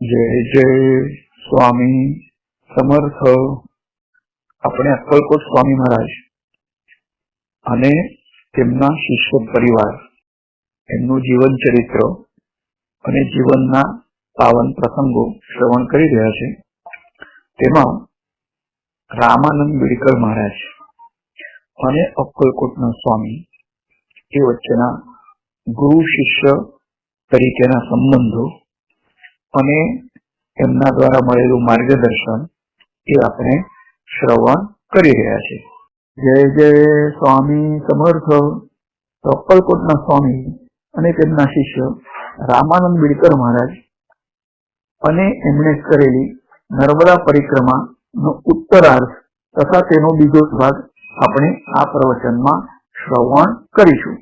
જય જય સ્વામી સમર્થ. આપણે અક્કલકોટ સ્વામી મહારાજ અને તેમના શિષ્ય પરિવાર, એમનું જીવન ચરિત્ર અને જીવનના પાવન પ્રસંગો શ્રવણ કરી રહ્યા છે. તેમાં રામાનંદ બિડકર મહારાજ અને અક્કલકોટના સ્વામી એ વચ્ચેના ગુરુ શિષ્ય તરીકેના સંબંધો અને એમના દ્વારા મળેલું માર્ગદર્શન એ આપણે શ્રવણ કરી રહ્યા છે જય જય સ્વામી સમર્થ. તો અક્કલકોટના સ્વામી અને તેમના શિષ્ય રામાનંદ બિડકર મહારાજ અને એમણે કરેલી નર્મદા પરિક્રમા નો ઉત્તરાર્ધ તથા તેનો બીજો ભાગ આપણે આ પ્રવચનમાં શ્રવણ કરીશું.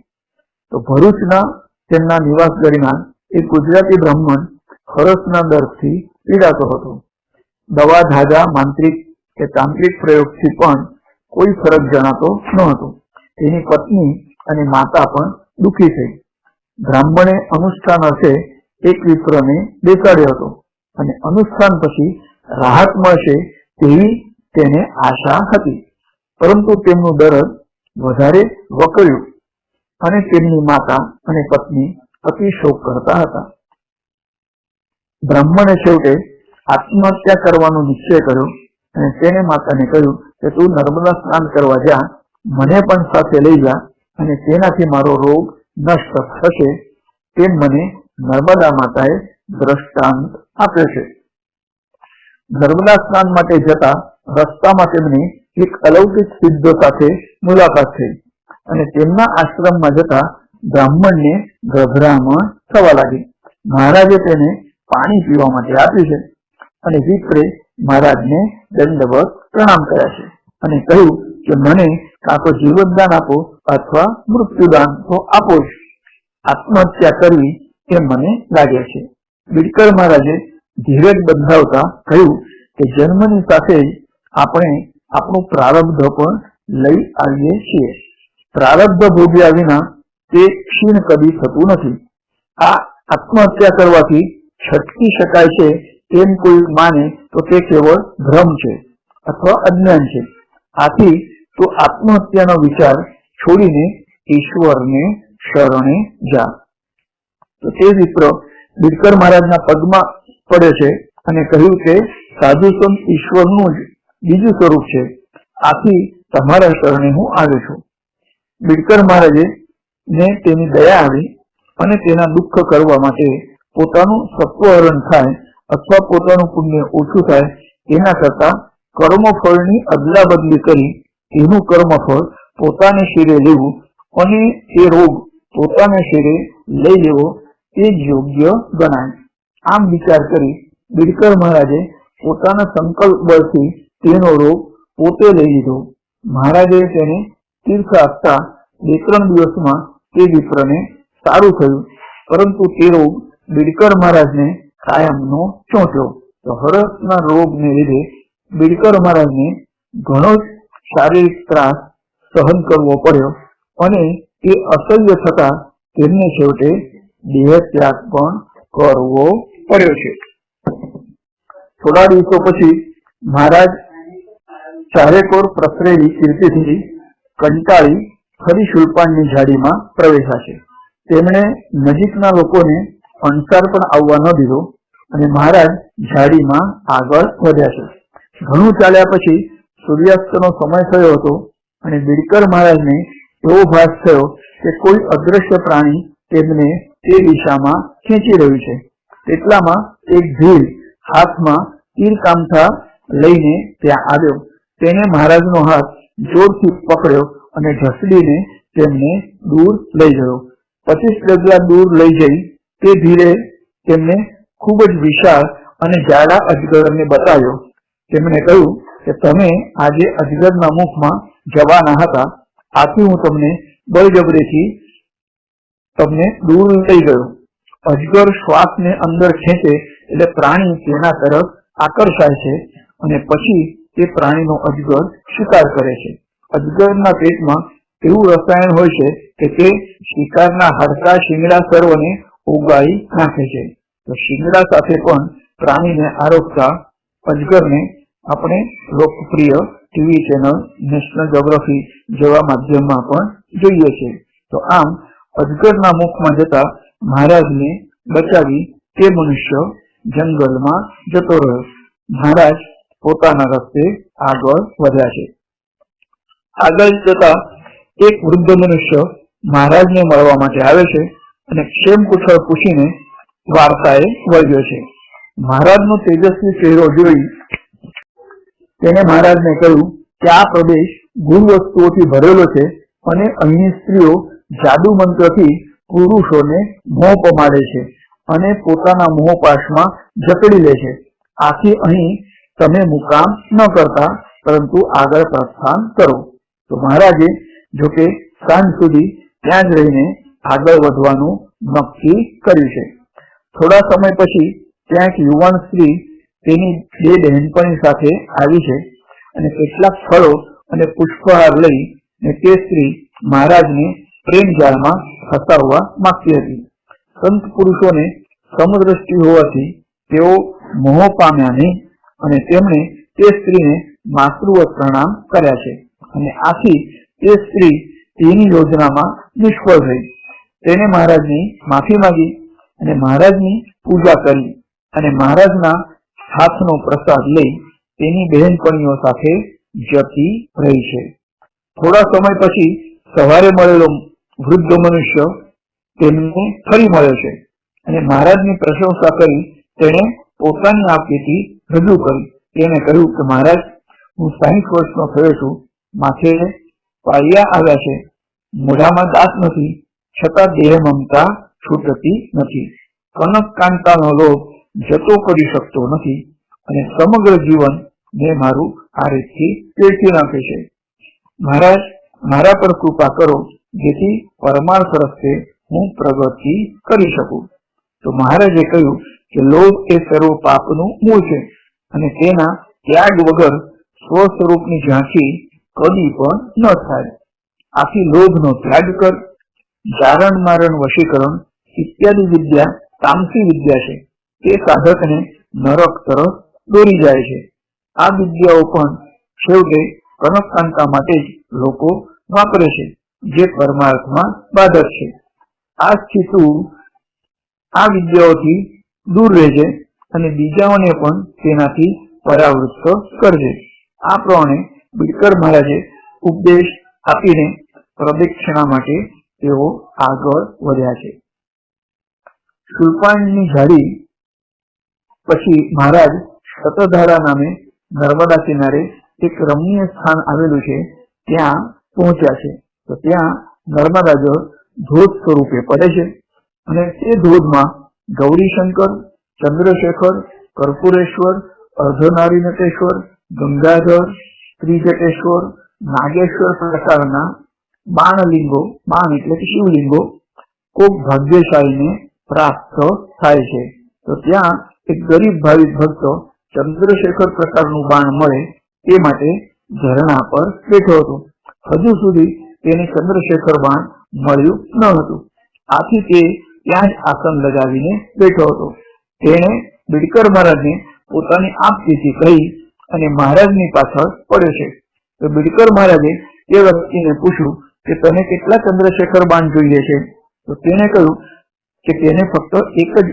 તો ભરૂચના તેમના નિવાસ દરમિયાન એક ગુજરાતી બ્રાહ્મણ હરસના દર્દથી પીડાતો હતો. દવા ધાગા માંત્રિક કે તાંત્રિક પ્રયોગથી પણ કોઈ ફરક જણાતો ન હતો. તેની પત્ની અને માતા પણ દુઃખી થઈ. બ્રાહ્મણે અનુષ્ઠાન હશે એક વિપ્રને બેસાડ્યો હતો અને અનુષ્ઠાન પછી રાહત મળશે તેવી તેને આશા હતી. પરંતુ તેમનું દરદ વધારે વકર્યું અને તેમની માતા અને પત્ની અતિ શોક કરતા હતા. બ્રાહ્મણે છેવટે આત્મહત્યા કરવાનો નિશ્ચય કર્યો અને તેને માતાને કહ્યું કે તું નર્મદા સ્નાન કરવા જા, મને પણ સાથે લઈ જા અને તેનાથી મારો રોગ નષ્ટ થશે તેમ મને નર્મદા માતાએ દ્રષ્ટાંત આપ્યો છે. નર્મદા સ્નાન માટે જતા રસ્તામાં તેમની એક અલૌકિક સિદ્ધો સાથે મુલાકાત થઈ અને તેમના આશ્રમમાં જતા બ્રાહ્મણને ગભરામણ થવા લાગી. મહારાજે તેને પાણી પીવા માટે આપ્યું છે. અને વિપ્રે મહારાજને દંડવત પ્રણામ કર્યા છે. અને કહ્યું કે મને કાં તો જીવનદાન આપો અથવા મૃત્યુદાન તો આપો આત્મહત્યા કરવી એ મને લાગે છે. બિડકર મહારાજે ધીરજ બંધાવતા કહ્યું કે જન્મની સાથે જ આપણે આપણું પ્રારબ્ધ પણ લઈ આવીએ છીએ. પ્રારબ્ધ ભોગ્યા વિના તે ક્ષીણ કદી થતું નથી. આ આત્મહત્યા કરવાથી છટકી શકાય છે તેમ કોઈ માને તો તે કેવળ ભ્રમ છે અથવા અજ્ઞાન છે. આથી તો આત્મહત્યાનો વિચાર છોડીને ઈશ્વરને શરણે જા. તો તે વિપ્ર બિડકર મહારાજના પગમાં પડે છે અને કહ્યું કે સાધુ સંત ઈશ્વરનું જ બીજું સ્વરૂપ છે. આથી તમારા શરણે હું આવ્યો છું. બિડકર મહારાજે ને તેની દયા આવી અને તેના દુઃખ કરવા માટે પોતાનું સત્વહરણ થાય અથવા પોતાનું પુણ્ય ઓછું થાય તેના કરતા કર્મફળની અદલા બદલી કરી તેનું કર્મફળ પોતાને શિરે લેવું અને તે રોગ પોતાને શિરે લઈ લેવો તે જ યોગ્ય ગણાય. આમ વિચાર કરી બિડકર મહારાજે પોતાના સંકલ્પ બળથી તેનો રોગ પોતે લઈ લીધો. મહારાજે તેને તીર્થ આપતા બે ત્રણ દિવસમાં તે વિપ્રને સારું થયું, પરંતુ તે રોગ બિડકર મહારાજને કાયમનો ચોંટ્યો. તો હરસના રોગને લીધે બિડકર મહારાજને ઘણો જ શારીરિક ત્રાસ સહન કરવો પડ્યો અને તે અસહ્ય થતા તેમને છેવટે દેહ ત્યાગ પણ કરવો પડ્યો છે. થોડા દિવસો પછી મહારાજ ચારેકોર પ્રસરેલી કીર્તિથી કંટાળી ફરી શુલ્પાણની ઝાડીમાં પ્રવેશા છે. તેમણે નજીકના લોકોને અણસાર પણ આવવા ન દીધો અને મહારાજ ઝાડીમાં આગળ વધ્યા છે. ઘણું ચાલ્યા પછી સૂર્યાસ્તનો સમય થયો હતો અને બિડકર મહારાજને એવો ભાસ થયો કે કોઈ અદ્રશ્ય પ્રાણી તેમને તે દિશામાં ખેંચી રહ્યું છે. તેટલામાં એક ભીલ હાથમાં તીર કામઠા લઈને ત્યાં આવ્યો. તેને મહારાજનો હાથ જોરથી પકડ્યો અને ઢસડીને તેમને દૂર લઈ ગયો. પચીસ ડગલા દૂર લઈ જઈ તે ધીરે તેમને ખૂબ જ વિશાળ અને જાડા અજગરને બતાવ્યો તેમણે કહ્યું કે તમે આજે અજગરના મુખમાં જવાના હતા. આથી હું તમને બળજબરીથી તમને દૂર લઈ ગયો. અજગર શ્વાસને અંદર ખેંચે એટલે પ્રાણી તેના તરફ આકર્ષાય છે અને પછી તે પ્રાણીનો અજગર શિકાર કરે છે. અજગરના પેટમાં એવું રસાયણ હોય છે કે તે શિકારના હડકા શિંગડા સર્વને ઉગાડી નાખે છે. તો શિંગડા સાથે પણ પ્રાણીને આરોગતા અજગરને આપણે લોકપ્રિય ટીવી ચેનલ નેશનલ જ્યોગ્રાફી જેવા માધ્યમમાં પણ જોઈએ છે. તો આમ અજગરના મુખમાં જતા મહારાજને બચાવી તે મનુષ્ય જંગલમાં જતો રહ્યો. મહારાજ પોતાના રસ્તે આગળ વધ્યા છે. આગળ જતા એક વૃદ્ધ મનુષ્ય મહારાજને મળવા માટે આવે છે. અને ક્ષેમ કુશળ પૂછીને વાર્તાએ વળગ્યો છે. મહારાજનો તેજસ્વી ચહેરો જોઈ તેને મહારાજને કહ્યું કે આ પ્રદેશ ગુણ વસ્તુઓથી ભરેલો છે અને અહીંની સ્ત્રીઓ જાદુ મંત્રથી પુરુષોને મોહ પમાડે છે અને પોતાના મોહપાશમાં જકડી લે છે. આથી અહીં તમે મુકામ ન કરતા, પરંતુ આગળ પ્રસ્થાન કરો. તો મહારાજે જોકે સાંજ સુધી ત્યાં જ રહીને આગળ વધવાનું નક્કી કર્યું છે. થોડા સમય પછી ત્યાં એક યુવાન સ્ત્રી તેની બે બહેનપણી સાથે આવી છે અને કેટલાક ફળો અને પુષ્પહાર લઈ ને તે સ્ત્રી મહારાજને પ્રેમ જાળમાં ફસાવવા માંગતી હતી. સંત પુરુષોને સમદ્રષ્ટિ હોવાથી તેઓ મોહ પામ્યા નહીં અને તેમણે તે સ્ત્રીને માતૃવ પ્રણામ કર્યા છે અને આથી તે સ્ત્રી તેની યોજનામાં નિષ્ફળ થઈ તેને મહારાજની માફી માંગી અને મહારાજની પૂજા કરી અને મહારાજના હાથનો પ્રસાદ લઈ તેની બહેનપણીઓ સાથે જતી રહી છે. થોડા સમય પછી સવારે મળેલો વૃદ્ધ મનુષ્ય તેમને ફરી મળ્યો છે અને મહારાજની પ્રશંસા કરી તેણે પોતાની આપવીતી રજૂ કરી. તેણે કહ્યું કે મહારાજ, હું સાહીઠ વર્ષનો થયો છું, માથે પાળિયા આવ્યા છે. મોઢામાં દાંત નથી છતાં દેહ મમતા છૂટતી નથી. કનક કાંતાનો લોભ જતો કરી શકતો નથી અને સમગ્ર જીવન મેં મારું આ રીતથી પેટી નાખે છે. મહારાજ, મારા પર કૃપા કરો જેથી પરમાર્થ રસ્તે હું પ્રગતિ કરી શકું. તો મહારાજે કહ્યું કે લોભ એ સર્વ પાપનું મૂળ છે અને તેના ત્યાગ વગર સ્વ સ્વરૂપની ઝાંખી કદી પણ ન થાય. આથી લોભનો ત્યાગ કર જારણ, મારણ, વશીકરણ ઇત્યાદિ વિદ્યા, તામસી વિદ્યા છે. તે સાધકને નરક તરફ દોરી જાય છે. આ વિદ્યાઓ પણ છેવટે કનકકાંતા માટે જ લોકો વાપરે છે, જે પરમાર્થમાં બાધક છે. આ સ્થિતુ આ વિદ્યાઓથી દૂર રહેજે અને બીજાઓને પણ તેનાથી પરાવૃત્ત કરજે આ પ્રમાણે બિડકર મહારાજે ઉપદેશ આપીને પ્રદક્ષિણા માટે તેઓ આગળ વધ્યા છે. સુલપાણની ઝાડી પછી મહારાજ શતધારા નામે નર્મદા કિનારે એક રમણીય સ્થાન આવેલું છે, ત્યાં પહોંચ્યા છે. તો ત્યાં નર્મદા જળ ધોધ સ્વરૂપે પડે છે અને તે ધોધમાં ગૌરીશંકર, ચંદ્રશેખર કર્પુરેશ્વર અર્ધનારીનટેશ્વર, ગંગાધર, ત્રિજટેશ્વર, નાગેશ્વર પ્રકારના બાણલિંગો, બાણ એટલે કે શિવલિંગો કોક ભાગ્યશાળીને પ્રાપ્ત થાય છે. તો ત્યાં એક ગરીબ ભાવિક ભક્તો ચંદ્રશેખર પ્રકારનું બાણ મળે તે માટે ઝરણા પર બેઠો હતો. હજુ સુધી તેને ચંદ્રશેખર બાણ મળ્યું ન હતું. આથી તે ત્યાં જ આસન લગાવીને બેઠો હતો. તેણે બિડકર મહારાજને પોતાની આપતીથી કહી અને મહારાજની પાછળ પડ્યો છે. તો બિડકર મહારાજે તે વ્યક્તિને પૂછ્યું કે તને કેટલા ચંદ્રશેખર બાણ જોઈએ છે? તો તેણે કહ્યું કે તેને ફક્ત એક જ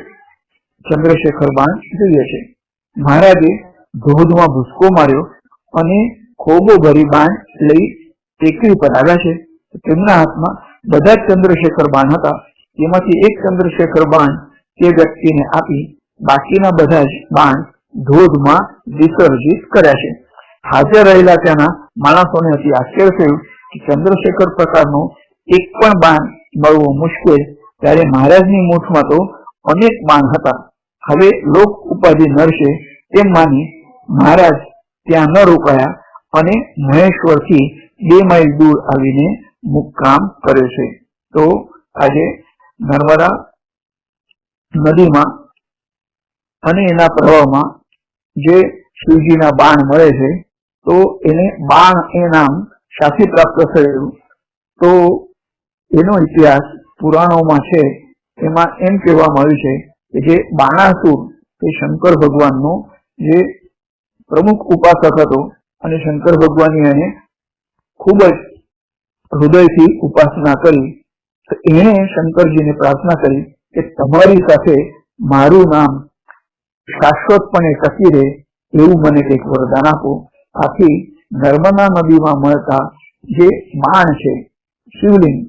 ચંદ્રશેખર બાણ જોઈએ છે. મહારાજે ધોધમાં ભૂસકો માર્યો અને ખોબો ભરી બાણ લઈ ટેકરી પર આવ્યા છે. તેમના હાથમાં બધા જ ચંદ્રશેખર બાણ હતા. તેમાંથી એક ચંદ્રશેખર બાણ તે વ્યક્તિને આપી બાકીના બધા જ બાણ ધોધમાં વિસર્જિત કર્યા છે. હાજર રહેલા ત્યાંના માણસોને અતિ આશ્ચર્ય થયું ચંદ્રશેખર પ્રકારનું એક પણ બાણ મળવું મુશ્કેલ, ત્યારે મહારાજની મૂઠમાં તો અનેક બાણ હતા. હવે લોક ઉપાધિ નરશે તેમ માની મહારાજ ત્યાં ન રોકાયા અને મહેશ્વરથી બે માઇલ દૂર આવીને મુક્કામ કર્યો છે. તો આજે નર્મદા નદીમાં અને એના પ્રવાહમાં જે શિવજીના બાણ મળે છે, તો એને બાણ એ નામ શાથી પ્રાપ્ત થયેલું તો એનો ઇતિહાસ પુરાણોમાં છે, એમાં એમ કહેવામાં આવ્યું છે કે જે બાણાસુર એ શંકર ભગવાનનો જે પ્રમુખ ઉપાસક હતો અને શંકર ભગવાનની એને ખૂબ જ હૃદયથી ઉપાસના કરી, તો એણે શંકરજીને પ્રાર્થના કરી કે તમારી સાથે મારું નામ શાશ્વતપણે ટકી રહે એવું મને કંઈક વરદાન આપો. આથી નર્મદા નદીમાં મળતા જે બાણ છે, શિવલિંગ,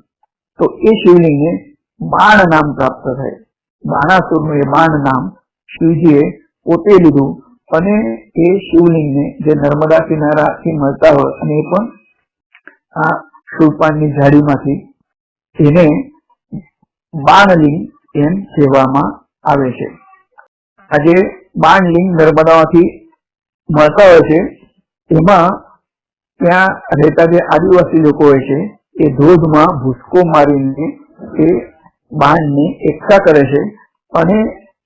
તો એ શિવલિંગને બાણ નામ પ્રાપ્ત થાય. બાણાસુરનું એ બાણ નામ શિવજીએ પોતે લીધું અને એ શિવલિંગને જે નર્મદા કિનારાથી મળતા હોય અને એ પણ આ સુરપાનની ઝાડીમાંથી એને બાણલિંગ એમ કહેવામાં આવે છે. આજે બાણલિંગ નર્મદામાંથી મળતા હોય છે, એમાં ત્યાં રહેતા જે આદિવાસી લોકો હોય છે, એ ધોધમાં ભૂસકો મારીને એ બાણને એકઠા કરે છે અને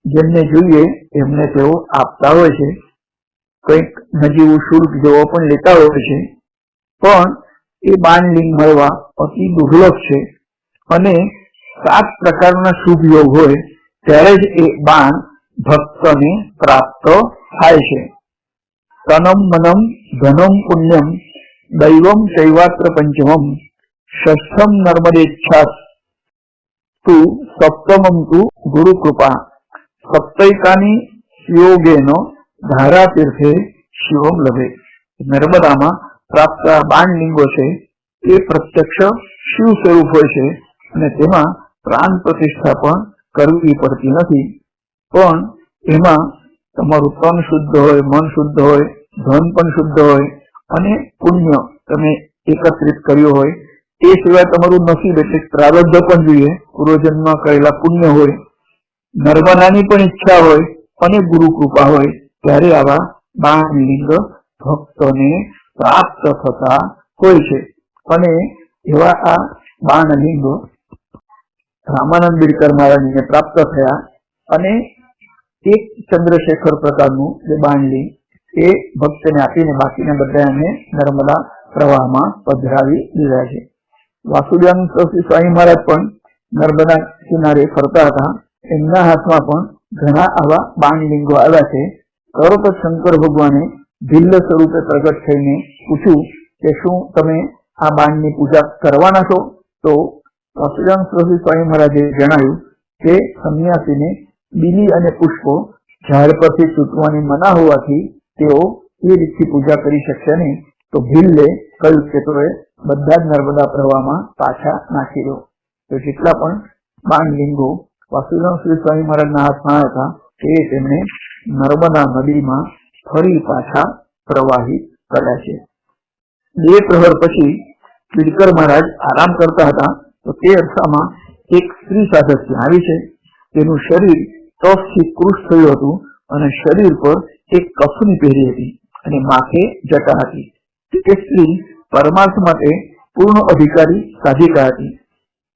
જેમને જોઈએ એમને તેઓ આપતા હોય છે. કંઈક નજીવું શુલ્ક જેવો પણ લેતા હોય છે. પણ એ બાણલિંગ મળવા અતિ દુર્લભ છે અને સાત પ્રકારના શુભ યોગ હોય ત્યારે જ એ બાણ ભક્તને પ્રાપ્ત થાય છે. તનમ મનમ ધનમ પુણ્યમ દૈવમ શૈવાત્ર પંચમમ ષષ્ઠમ નર્મદેચ્છા તુ સપ્તમમ તુ ગુરુ કૃપા સપ્તૈકાની યોગેનો ધારાતીર્થે શિવમ લભે નર્મદામાં પ્રાપ્ત બાણ લિંગો છે એ પ્રત્યક્ષ શિવ સ્વરૂપ હોય છે અને તેમાં પ્રાણ પ્રતિષ્ઠા પણ કરવી પડતી નથી પણ એમાં તમારું તન શુદ્ધ હોય મન શુદ્ધ હોય ધન પણ શુદ્ધ હોય અને પુણ્ય તમે એકત્રિત કર્યું હોય, એ સિવાય તમારું નસીબ એટલે પ્રારબ્ધ પણ જોઈએ. પૂર્વજન્મમાં કરેલા પુણ્ય હોય, નર્મદાની પણ ઈચ્છા હોય અને ગુરુ કૃપા હોય, ત્યારે આવા બાણલિંગ ભક્તોને પ્રાપ્ત થતા હોય છે. અને એવા આ બાણલિંગો રામાનંદ બિરકર મહારાજને પ્રાપ્ત થયા અને એક ચંદ્રશેખર પ્રકારનું જે બાણલિંગ એ ભક્તને આપીને બાકીના બધા એમને નર્મદા પ્રવાહમાં પધરાવી દીધા છે. વાસુદેવ સ્વામી મહારાજ પણ નર્મદા કિનારે ફરતા હતા. એમના હાથમાં પણ ઘણા આવા બાણલિંગો આવ્યા છે. તરત જ શંકર ભગવાને ભિલ્લ સ્વરૂપે પ્રગટ થઈને પૂછ્યું કે શું તમે આ બાણની પૂજા કરવાના છો? તો વાસુદાન સરસ્વતી સ્વામી મહારાજે જણાવ્યું કે સંન્યાસીને બીલી અને પુષ્પો ઝાડ પરથી ચૂંટવાની મના હોવાથી તેઓ એ રીતથી પૂજા કરી શકશે નહીં. તો ભીલ્લે કહ્યું કે તો બધા જ નર્મદા પ્રવાહમાં પાછા નાખી દો. તો જેટલા પણ બાણલિંગો વાસુદેવ શ્રી સ્વામી મહારાજના હાથમાં હતા, તે તેમણે નર્મદા નદીમાં ફરી પાછા પ્રવાહિત કર્યા છે. બે પ્રહર પછી પીડકર મહારાજ આરામ કરતા હતા. તો તે અરસામાં એક સ્ત્રી ત્યાં આવી છે. તેનું શરીર તપથી કૃષ થયું હતું અને શરીર પર એક કફની પહેરી હતી અને માથે જટા હતી. તે સ્ત્રી પરમાર્થ માટે પૂર્ણ અધિકારી સાધિકા હતી.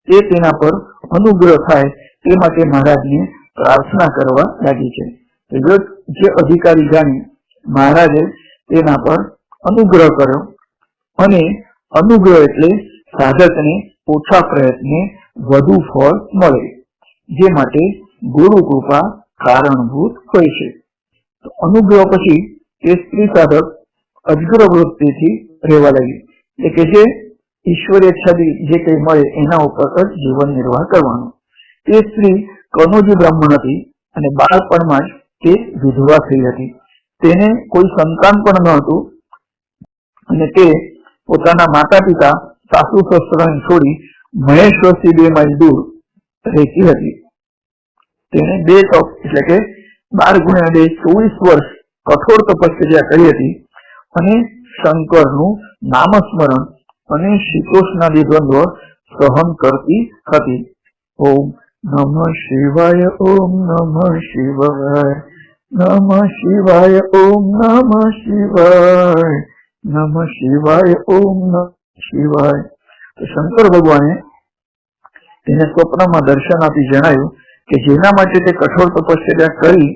તે તેના પર અનુગ્રહ થાય તે માટે મહારાજને પ્રાર્થના કરવા લાગી છે. જે અધિકારી જાણી, મહારાજે તેના પર અનુગ્રહ કર્યો અને અનુગ્રહ એટલે સાધકને ઓછા પ્રયત્ને વધુ ફળ મળે, જે માટે ગુરુ કૃપા કારણભૂત હોય છે. તો અનુગ્રહ પછી તે સ્ત્રી સાધક અજગ્ર વૃત્તિથી રહેવા લાગી. એટલે કે જે ઈશ્વરીય છબી જે કંઈ મળે એના ઉપર જ જીવન નિર્વાહ કરવાનો. તે સ્ત્રી કનોજી બ્રાહ્મણ હતી અને બાળપણમાં જ તે વિધવા થઈ હતી. તેને કોઈ સંતાન પણ ન હતું અને તે પોતાના માતા પિતા સાસુ સસરાને છોડી મહેશ્વરથી બે માઇલ દૂર રહેતી હતી. તેને બે તપ, એટલે કે બાર ગુણ્યા બે, ચોવીસ વર્ષ કઠોર તપશ્ચર્યા કરી હતી અને શંકરનું નામસ્મરણ અને શીતોષ્ણાદી દ્વંદ્વ સહન કરતી હતી. ઓમ નમ શિવાય, ઓમ નમ શિવાય નમ શિવાય, ઓમ નમ શિવાય નમ શિવાય, ઓમ નમ શિવાય. તો શંકર ભગવાને તેને સ્વપ્નમાં દર્શન આપી જણાવ્યું કે જેના માટે તે કઠોર તપશ્ચર્યા કરી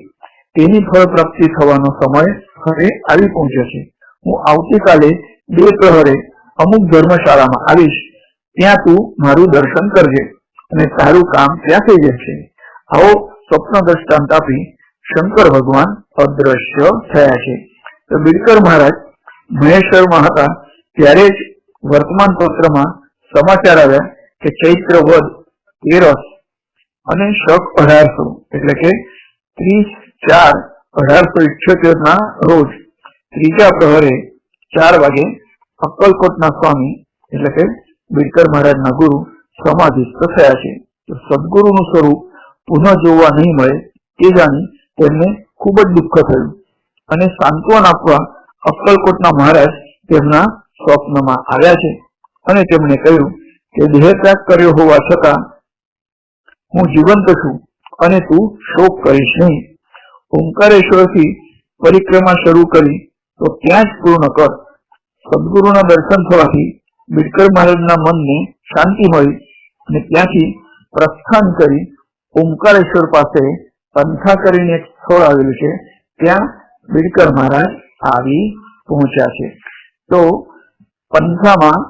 તેની ફળ પ્રાપ્તિ થવાનો સમય હવે આવી પહોંચ્યો છે. હું આવતીકાલે બે પ્રહરે અમુક ધર્મશાળામાં આવીશ. ત્યાં તું મારું દર્શન કરજે અને તારું કામ ત્યાં થઈ જશે. આવો સ્વપ્ન દ્રષ્ટાંત આપી શંકર ભગવાન અદ્રશ્ય થયા છે. તો બિરકર મહારાજ, મહેશ્વરમાં હતા ત્યારે જ વર્તમાન પત્રમાં સમાચાર આવ્યા કે ચૈત્ર વદ તેરસ અને શક અઢારસો એટલે કે ત્રીસ ચાર અઢારસો ઇઠ્યોતેર ના રોજ ત્રીજા પ્રહરે ચાર વાગે અક્કલકોટના સ્વામી એટલે કે બિડકર મહારાજના ગુરુ સમાધિસ્થ થયા છે. તો સદગુરુનું સ્વરૂપ પુનઃ જોવા નહીં મળે તે જાણી તેમને ખૂબ જ દુઃખ થયું અને સાંત્વન આપવા અક્કલકોટના મહારાજ તેમના સ્વપ્નમાં આવ્યા છે અને તેમણે કહ્યું કે દેહ ત્યાગ કર્યો હોવા છતાં હું જીવંત છું અને તું શોક કરીશ નહીં. ઓંકારેશ્વરથી પરિક્રમા શરૂ કરી, તો ત્યાં જ પૂર્ણ કર. સદગુરુના દર્શન થવાથી બિડકર મહારાજના મનને શાંતિ મળી અને ત્યાંથી પ્રસ્થાન કરી ઓમકારેશ્વર પાસે પંથા કરીને એક સ્થળ આવેલું છે. ત્યાં બિડકર મહારાજ આવી પહોંચ્યા છે. તો પંથામાં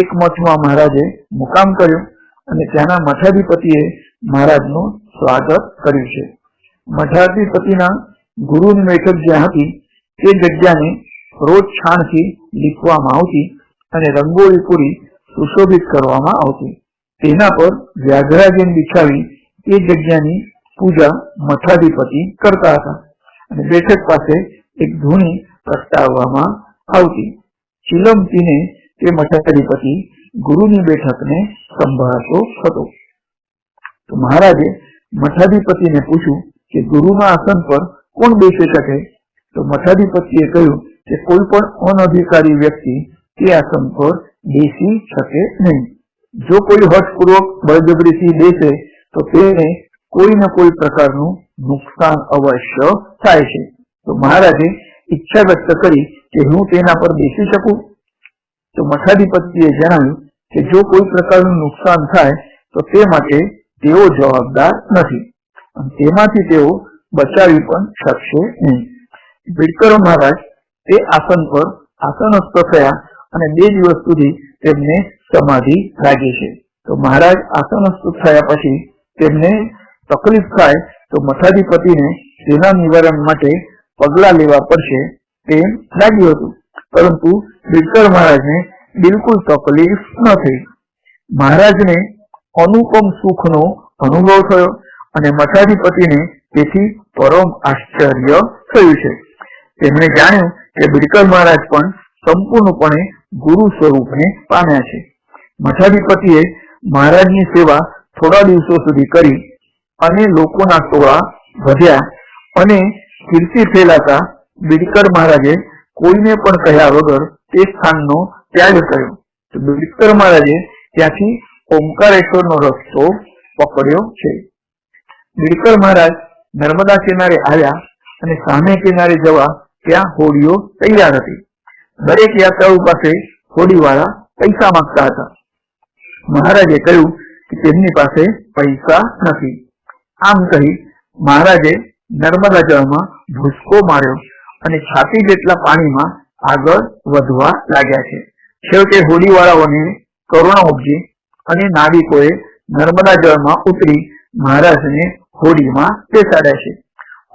એક મઠમાં મહારાજે મુકામ કર્યો અને ત્યાંના મઠાધિપતિએ મહારાજનું સ્વાગત કર્યું છે. મઠાધિપતિના ગુરુની બેઠક જ્યાં હતી, તે જગ્યાને રોજ છાણથી લીપવામાં આવતી અને રંગોળી પૂરી સુશોભિત કરવામાં આવતી. તેના પર વ્યાઘરાજન બિછાવી તે જગ્યાની પૂજા મઠાધિપતિ કરતા હતા અને બેઠક પાસે એક ધૂણી પ્રગટાવવામાં આવતી. ચિલમતીને તે મઠાધિપતિ ગુરુની બેઠકને સંભાળતો હતો. તો મહારાજે મઠાધિપતિને પૂછ્યું કે ગુરુના આસન પર કોણ બેસી શકે? તો મઠાધિપતિએ કહ્યું કે કોઈ પણ અનધિકારી વ્યક્તિ તે આસન પર બેસી શકે નહીં. જો કોઈ હઠપૂર્વક બળજબરીથી બેસે, તો તેને કોઈ ને કોઈ પ્રકારનું નુકસાન અવશ્ય થાય છે. તો મહારાજે ઈચ્છા વ્યક્ત કરી કે હું તેના પર બેસી શકું? તો મઠાધિપતિએ જણાવ્યું કે જો કોઈ પ્રકારનું નુકસાન થાય, તો તે માટે તેઓ જવાબદાર નથી. તેમાંથી તેઓ બચાવી પણ શકશે નહીં. બિડકર મહારાજ, તે આસન પર આસનસ્થ થયા અને બે દિવસ સુધી તેમને સમાધિ લાગી છે. તો મહારાજ આસનસ્થ થયા પછી તેમને તકલીફ થાય તો મઠાધિપતિને તેના નિવારણ માટે પગલા લેવા પડશે તેમ લાગ્યું હતું. પરંતુ બિડકર મહારાજને બિલકુલ તકલીફ ન થઈ. મહારાજને અનુપમ સુખનો અનુભવ થયો. અને મઠાધિપતિને તેથી પરમ આશ્ચર્ય થયું છે. તેમણે જાણ્યું કે બિડકર મહારાજ પણ સંપૂર્ણપણે ગુરુ સ્વરૂપને પામ્યા છે. મઠાધિપતિએ મહારાજની સેવા થોડા દિવસો સુધી કરી અને લોકોના ટોળા વધ્યા અને કીર્તિ ફેલાતા બિડકર મહારાજે કોઈને પણ કહ્યા વગર તે સ્થાનનો ત્યાગ કર્યો. તો બિડકર મહારાજે ત્યાંથી ઓમકારેશ્વરનો રસ્તો પકડ્યો છે. બિડકર મહારાજ નર્મદા કિનારે આવ્યા અને સામે કિનારે જવા ત્યાં હોડીઓ તૈયાર હતી. દરેક યાત્રાળુ પાસે હોડીવાળા પૈસા માંગતા હતા. મહારાજે કહ્યું કે તેમની પાસે પૈસા નથી. આમ કહી મહારાજે નર્મદા જળમાં ભૂસકો માર્યો અને છાતી જેટલા પાણીમાં આગળ વધવા લાગ્યા છે. છેવટે હોડીવાળાઓને કરુણા ઉપજી અને નાવિકોએ નર્મદા જળમાં ઉતરી મહારાજને હોડીમાં બેસાડે છે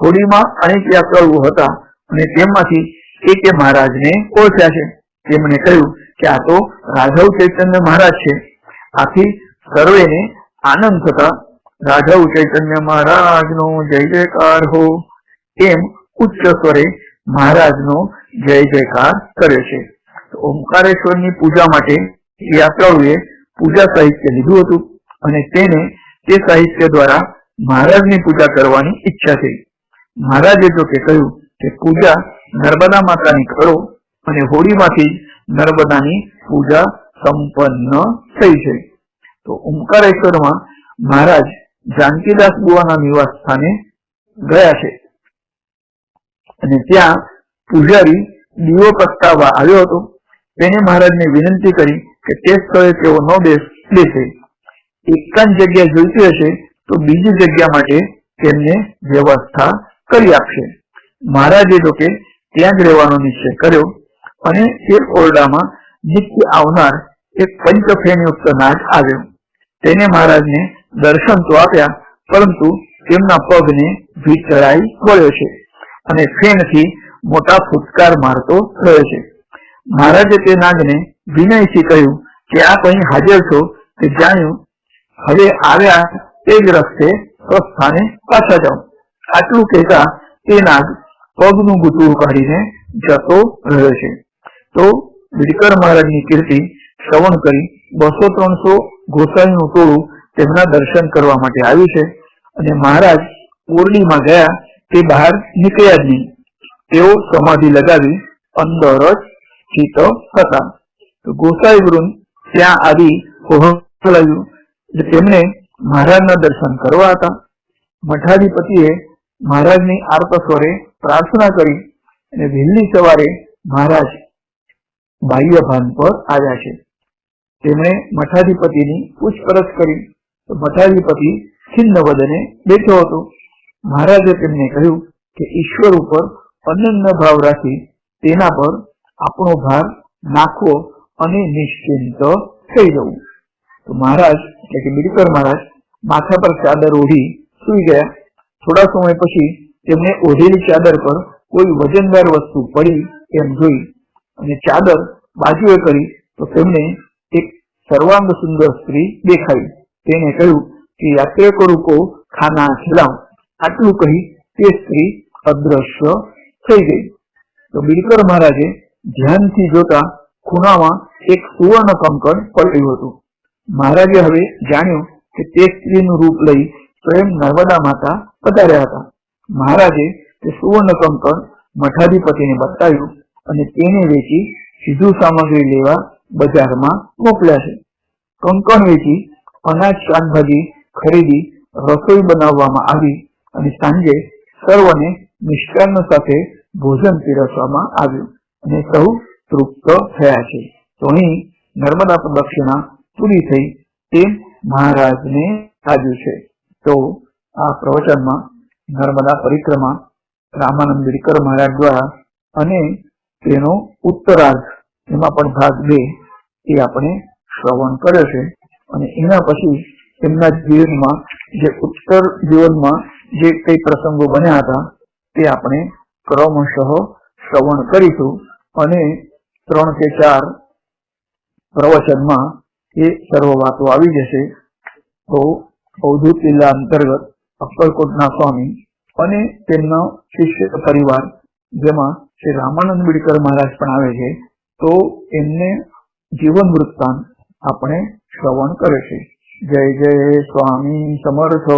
હોડીમાં અનેક યાત્રાળુઓ હતા અને તેમાંથી એકે મહારાજને ઓળખ્યા છે. તેમણે કહ્યું કે આ તો રાઘવ ચૈતન્ય મહારાજ છે. આથી સર્વેને આનંદ થતા રાઘવ ચૈતન્ય મહારાજનો જય જયકાર હો. એમ ઉચ્ચ સ્વરે મહારાજનો જય જયકાર કર્યો છે. ઓમકારેશ્વરની પૂજા માટે યાત્રાળુએ પૂજા સાહિત્ય લીધું હતું અને તેને તે સાહિત્ય દ્વારા મહારાજની પૂજા કરવાની ઈચ્છા થઈ. મહારાજે જો કે કહ્યું કે પૂજા નર્મદા માતાની કરો અને હોળીમાંથી નર્મદાની પૂજા સંપન્ન થઈ છે. તો ઓમકારેશ્વરમાં મહારાજ જાનકીદાસ બુવાના નિવાસ સ્થાને ગયા છે. અને ત્યાં પૂજારી દીવો પ્રગટાવવા આવ્યો હતો. તેને મહારાજને વિનંતી કરી કે તે સ્થળે તેઓ ન બેસે એકાંત જગ્યા જોઈતી હશે તો બીજી જગ્યા માટે તેમને વ્યવસ્થા કરી આપશે. મહારાજે તો કે ત્યાં જ રહેવાનો નિશ્ચય કર્યો અને તે ઓરડામાં નિત્ય આવનાર એક પંચફેનયુક્ત નાગ આવ્યો. તેને મહારાજને દર્શન તો આપ્યા, પરંતુ તેમના પગને ભીત ચડાઈ વળ્યો છે અને ફેનથી મોટા ફૂટકાર મારતો રહ્યો છે. મહારાજે તે નાગને વિનયથી કહ્યું કે આપ અહીં હાજર છો તે જાણ્યું? હવે આવ્યા તે જ રસ્તે સ્વસ્થાને પાછા જાઓ આટલું કહેતા તે નાગ પગનું ગુટું કાઢીને જતો રહ્યો છે. તો બીડકર મહારાજની કીર્તિ શ્રવણ કરી બસો ત્રણસો ગોસાઈનું ટોળું તેમના દર્શન કરવા માટે આવ્યું છે અને મહારાજ ઓરડીમાં ગયા તે બહાર નીકળ્યા જ નહીં. તેઓ સમાધિ લગાવી અંદર જ સ્થિત હતા. તો ગોસાઈ વૃંદ ત્યાં આવી પહોંચાયું તેમણે મહારાજના દર્શન કરવા હતા. મઠાધિપતિએ મહારાજની આર્ત સ્વરે પ્રાર્થના કરી અને વહેલી સવારે મહારાજ બાહ્ય ભાન પર આવ્યા છે. તેમણે મઠાધિપતિની પૂછપરછ કરી. તો મઠાધિપતિ ખિન્ન વદને બેઠો હતો. મહારાજે તેમને કહ્યું કે ઈશ્વર ઉપર અનન્ય ભાવ રાખી તેના પર આપણો ભાર નાખવો અને નિશ્ચિંત થઈ જવું. તો મહારાજ, એટલે કે બિડકર મહારાજ, માથા પર ચાદર ઓઢી સુઈ ગયા. થોડા સમય પછી તેમને ઓઢેલી ચાદર પર કોઈ વજનદાર વસ્તુ પડી એમ જોઈ અને ચાદર બાજુએ કરી તો તેમને એક સર્વાંગ સુંદર સ્ત્રી દેખાઈ. તેને કહ્યું કે યાત્રેકરો કો ખાના ખિલાવ. આટલું કહી તે સ્ત્રી અદ્રશ્ય થઈ ગઈ. તો બિલકર મહારાજે ધ્યાનથી જોતા ખૂણામાં એક સુવર્ણ કંકણ પડ્યું હતું. મહારાજે હવે જાણ્યું કે તે સ્ત્રીનું રૂપ લઈ સ્વયં નર્મદા માતા પધાર્યા હતા. મહારાજે તે સુવર્ણ કંકણ મઠાધિપતિને બતાવ્યું અને તેને વેચી સીધું સામગ્રી લેવા બજારમાં મોકલ્યા છે. કંકણ વેચી અનાજ શાકભાજી ખરીદી, રસોઈ બનાવવામાં આવી અને સાંજે સર્વને મિષ્ટાન સાથે ભોજન પીરસવામાં આવ્યું અને સૌ તૃપ્ત થયા છે. તો અહીં નર્મદા પ્રદક્ષિણા પૂરી થઈ તેમ મહારાજને સાજ્યું છે. તો આ પ્રવચનમાં નર્મદા પરિક્રમા રામાનંદ બિડકર મહારાજ દ્વારા અને તેનો ઉત્તરાર્ધ, એમાં પણ ભાગ બે, એ આપણે શ્રવણ કર્યો છે. અને એના પછી એમના જીવનમાં જે ઉત્તર જીવનમાં જે કઈ પ્રસંગો બન્યા હતા, તે આપણે ક્રમશઃ શ્રવણ કરીશું. અને ત્રણ કે ચાર પ્રવચનમાં એ સર્વ વાતો આવી જશે તો અવધૂત જિલ્લા અંતર્ગત અક્કલકોટના સ્વામી અને તેમનો શિષ્ય પરિવાર જેમાં શ્રી રામાનંદ બિડકર મહારાજ પણ આવે છે, તો એમને જીવન વૃત્તાંત આપણે શ્રવણ કરે છે. જય જય સ્વામી સમર્થ.